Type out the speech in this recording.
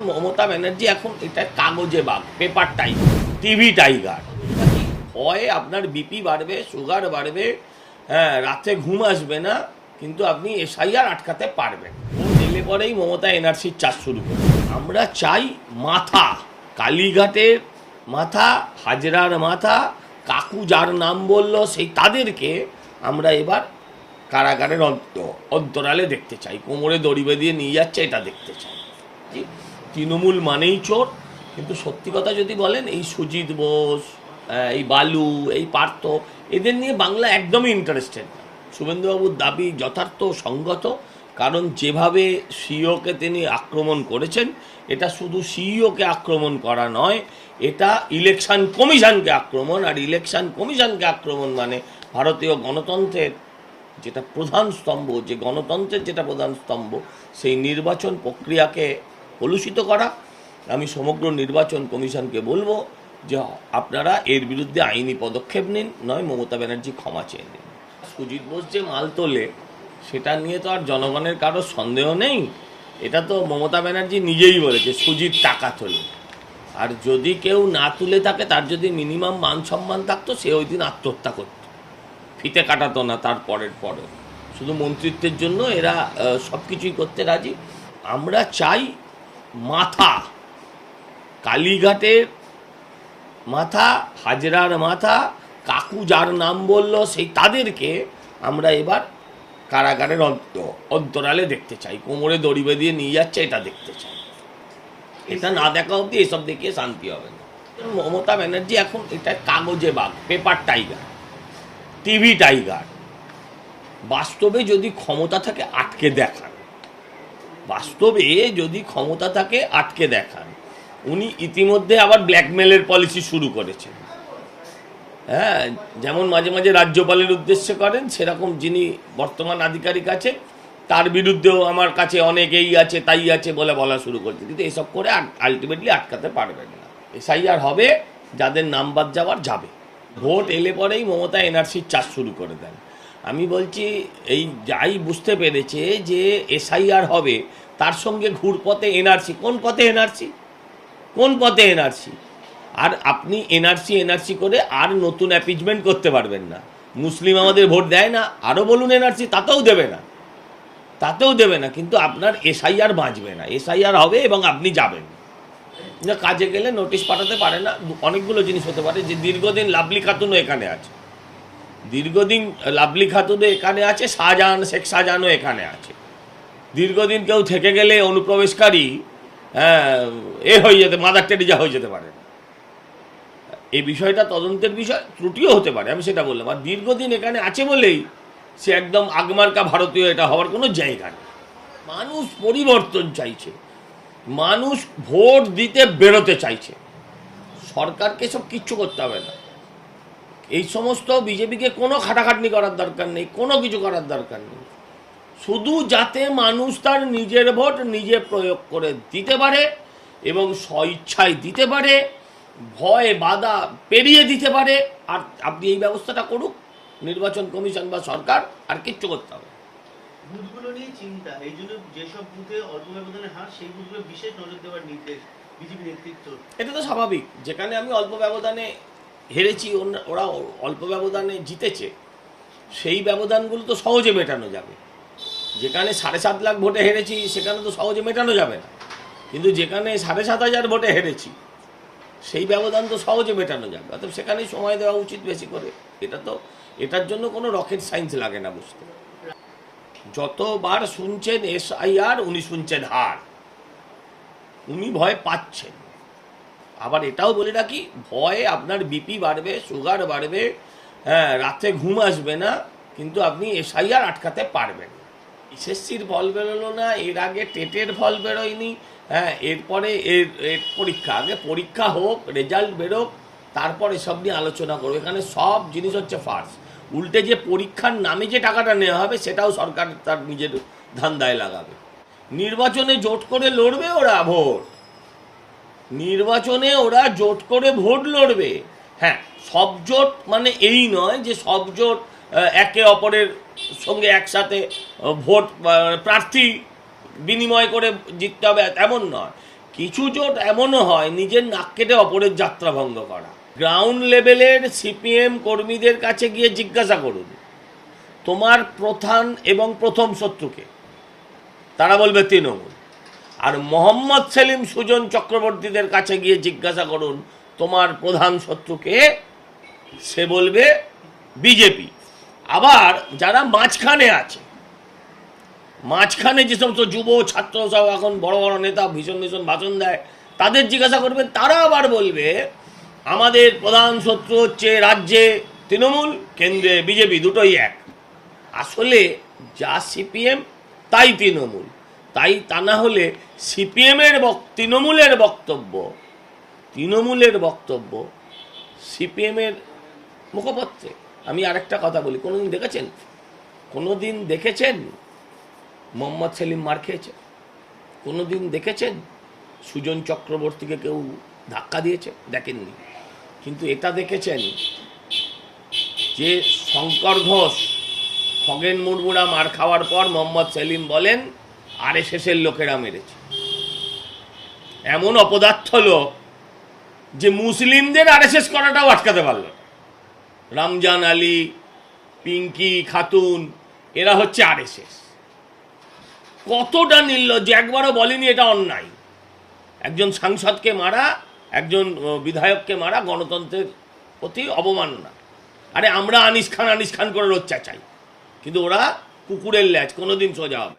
মমতা ব্যানার্জি এখন এটা কাগজে বাঘ পেপার টাইগার টিভি টাইগার হয় আপনার বিপি বাড়বে সুগার বাড়বে হ্যাঁ রাতে ঘুম আসবে না, কিন্তু আপনি এসআইআর আটকাতে পারবেন। এলে পরেই মমতা এনআরসির চাষ শুরু করবে। আমরা চাই মাথা কালীঘাটের মাথা, হাজরার মাথা, কাকু যার নাম বলল, সেই তাদেরকে আমরা এবার কারাগারের অন্ত, অন্তরালে দেখতে চাই। কোমরে দড়ি বেঁধিয়ে নিয়ে যাচ্ছে, এটা দেখতে চাই। তৃণমূল মানেই চোর। কিন্তু সত্যি কথা যদি বলেন, এই সুজিত বোস এই বালু, এই পার্থ, এদের নিয়ে বাংলা একদমই ইন্টারেস্টেড শুভেন্দুবাবুর দাবি যথার্থ সঙ্গত, কারণ যেভাবে সিইওকে তিনি আক্রমণ করেছেন, এটা শুধু সিইওকে আক্রমণ করা নয়, এটা ইলেকশন কমিশনকে আক্রমণ, আর ইলেকশন কমিশনকে আক্রমণ মানে ভারতীয় গণতন্ত্রের যেটা প্রধান স্তম্ভ, যে গণতন্ত্রের যেটা প্রধান স্তম্ভ, সেই নির্বাচন প্রক্রিয়াকে কলুষিত করা। আমি সমগ্র নির্বাচন কমিশনকে বলব যে আপনারা এর বিরুদ্ধে আইনি পদক্ষেপ নিন, নয় মমতা ব্যানার্জি ক্ষমা চেয়ে নিন। সুজিত বোস যে মাল তোলে, সেটা নিয়ে তো আর জনগণের কারও সন্দেহ নেই। এটা তো মমতা ব্যানার্জি নিজেই বলেছে, সুজিত টাকা তোলে। আর যদি কেউ না তুলে থাকে, তার যদি মিনিমাম মান সম্মান থাকতো, সে ওই দিন আত্মহত্যা করতো। ফিতে কাটাতো না, তার পরের পরে শুধু মন্ত্রিত্বের জন্য এরা সব কিছুই করতে রাজি। আমরা চাই মাথা। কালীঘাটের মাথা, হাজরার মাথা, কাকু যার নাম বলল সেই তাদেরকে আমরা এবার কারাগারের অন্ত, অন্তরালে দেখতে চাই। কোমরে দড়ি বেঁধিয়ে নিয়ে যাচ্ছে, এটা দেখতে চাই। এটা না দেখা অবধি এসব দেখিয়ে শান্তি হবে না। মমতা ব্যানার্জি এখন এটা কাগজে বাঘ, পেপার টাইগার, টিভি টাইগার। বাস্তবে যদি ক্ষমতা থাকে, আটকে দেখান বাস্তবে যদি ক্ষমতা থাকে আটকে দেখান, উনি ইতিমধ্যে আবার ব্ল্যাকমেলের পলিসি শুরু করেছেন। হ্যাঁ যেমন মাঝে মাঝে রাজ্যপালের উদ্দেশ্যে করেন, সেরকম যিনি বর্তমান আধিকারিক আছে, তার বিরুদ্ধেও আমার কাছে অনেক এই আছে, তাই আছে বলে বলা শুরু করছে। কিন্তু এসব করে আলটিমেটলি আটকাতে পারবেন না। এসআইআর হবে, যাদের নাম বাদ যাওয়ার যাবে। ভোট এলে পরেই মমতা এনআরসির চাষ শুরু করে দেন। আমি বলছি, এই যাই বুঝতে পেরেছে যে এসআইআর হবে, তার সঙ্গে ঘুরপথে এনআরসি। কোন পথে এনআরসি? কোন পথে এনআরসি? আর আপনি এনআরসি এনআরসি করে আর নতুন অ্যাপিজমেন্ট করতে পারবেন না। মুসলিম আমাদের ভোট দেয় না, আরও বলুন এনআরসি, তাতেও দেবে না। তাতেও দেবে না, কিন্তু আপনার এসআইআর বাঁচবে না। এসআইআর হবে এবং আপনি যাবেন। কাজে গেলে নোটিশ পাঠাতে পারে না, অনেকগুলো জিনিস হতে পারে, যে দীর্ঘদিন লাভলি খাতুনও এখানে আছে। দীর্ঘদিন লাভলি খাতুনও এখানে আছে, শাহজাহান, শেখ শাহজাহানও এখানে আছে। দীর্ঘদিন কেউ থেকে গেলে অনুপ্রবেশকারী হ্যাঁ এ হয়ে যেতে, মাদার টেরিজা হয়ে যেতে পারে এই বিষয়টা তদন্তের বিষয়, ত্রুটিও হতে পারে, আমি সেটা বললাম। আর দীর্ঘদিন এখানে আছে বলেই সে একদম আগমার্কা ভারতীয়, এটা হওয়ার কোনো জায়গা নেই। মানুষ পরিবর্তন চাইছে। মানুষ ভোট দিতে বেরোতে চাইছে। সরকারকে সব কিচ্ছু করতে হবে না। এই সমস্ত বিজেপিকে কোনো খাটাখাটনি করার দরকার নেই কোনো কিছু করার দরকার নেই। শুধু যাতে মানুষ তার নিজের ভোট নিজে প্রয়োগ করে দিতে পারে এবং স্বইচ্ছায় দিতে পারে ভয় বাধা পেরিয়ে দিতে পারে আর আপনি এই ব্যবস্থাটা করুক নির্বাচন কমিশন বা সরকার আর কিচ্ছু করতে হবে বুথগুলো নিয়ে চিন্তা এই জন্য যেসব বুথে অল্প ব্যবধানে হার সেই বুথগুলো বিশেষ নজর দেওয়ার নির্দেশ বিজেপি নেতৃত্ব। এটা তো স্বাভাবিক যেখানে আমি অল্প ব্যবধানে হেরেছি ওরা অল্প ব্যবধানে জিতেছে। সেই ব্যবধানগুলো তো সহজে মেটানো যাবে। যেখানে সাড়ে সাত লাখ ভোটে হেরেছি, সেখানে তো সহজে মেটানো যাবে না। কিন্তু যেখানে সাড়ে সাত হাজার ভোটে হেরেছি, সেই ব্যবধান তো সহজে মেটানো যাবে। অর্থাৎ সেখানেই সময় দেওয়া উচিত বেশি করে। এটা তো, এটার জন্য কোনো রকেট সায়েন্স লাগে না বুঝতে। যতবার শুনছেন এসআইআর উনি শুনছেন হার। উনি ভয় পাচ্ছেন। আবার এটাও বলে রাখি ভয়ে আপনার বিপি বাড়বে সুগার বাড়বে হ্যাঁ রাতে ঘুম আসবে না, কিন্তু আপনি এসআইআর আটকাতে পারবেন। এসএসসির ফল বেরোলো না, এর আগে টেটের ফল বেরোয়নি হ্যাঁ এরপরে এর এর পরীক্ষা, আগে পরীক্ষা হোক রেজাল্ট বেরোক, তারপর এসব নিয়ে আলোচনা করব। এখানে সব জিনিস হচ্ছে ফার্স উল্টে যে পরীক্ষার নামে যে টাকাটা নেওয়া হবে, সেটাও সরকার তার নিজের ধান্দায় লাগাবে। নির্বাচনে জোট করে লড়বে ওরা ভোট। নির্বাচনে ওরা জোট করে ভোট লড়বে। হ্যাঁ সব জোট মানে এই নয় যে সব জোট একে অপরের সঙ্গে একসাথে ভোট প্রার্থী বিনিময় করে জিততে হবে এমন নয়। কিছু জোট এমনও হয়, নিজের নাক কেটে অপরের যাত্রা ভঙ্গ করা। গ্রাউন্ড লেভেলের সিপিএম কর্মীদের কাছে গিয়ে জিজ্ঞাসা করুন, তোমার প্রধান এবং প্রথম শত্রুকে। তারা বলবে তৃণমূল। আর মোহাম্মদ সেলিম সুজন চক্রবর্তীদের কাছে গিয়ে জিজ্ঞাসা করুন, তোমার প্রধান শত্রুকে? সে বলবে, বিজেপি। আবার যারা মাঝখানে আছে, মাঝখানে যে সমস্ত যুব ছাত্র সব এখন বড় বড় নেতা ভীষণ ভীষণ ভাষণ দেয়, তাদের জিজ্ঞাসা করবেন তারা আবার বলবে, আমাদের প্রধান শত্রু হচ্ছে রাজ্যে তৃণমূল, কেন্দ্রে বিজেপি, দুটোই এক। আসলে যা সিপিএম, তাই তৃণমূল। তাই তা না হলে সিপিএমের তৃণমূলের বক্তব্য তৃণমূলের বক্তব্য, সিপিএমের মুখপত্রে। আমি আরেকটা কথা বলি, কোনোদিন দেখেছেন? কোনোদিন দেখেছেন? মোহাম্মদ সেলিম মার খেয়েছে। কোনোদিন দেখেছেন? সুজন চক্রবর্তীকে কেউ ধাক্কা দিয়েছে? দেখেননি। কিন্তু এটা দেখেছেন যে শঙ্কর ঘোষ, খগেন মুর্মুরা মার খাওয়ার পর মোহাম্মদ সেলিম বলেন এর লোকেরা মেরেছে। এমন অপদার্থ লোক যে মুসলিমদের আর আরএসএস করাটাও আটকাতে পারল। রমজান আলী, পিঙ্কি, খাতুন, এরা হচ্ছে আর আরএসএস। কতটা নির্লজ্জ, একবারও বলেনি এটা অন্যায়। একজন সাংসদকে মারা, একজন বিধায়ককে মারা গণতন্ত্রের প্রতি অবমাননা। আরে আমরা আনিস খান আনিস খান করে রোচ্চা চাই। কিন্তু ওরা কুকুরের ল্যাচ কোনোদিন সোজা হবে